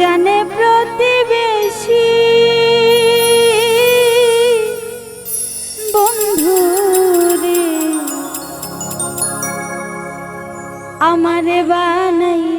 জানে প্রতিবেশী। বন্ধু রে আমারে বানাই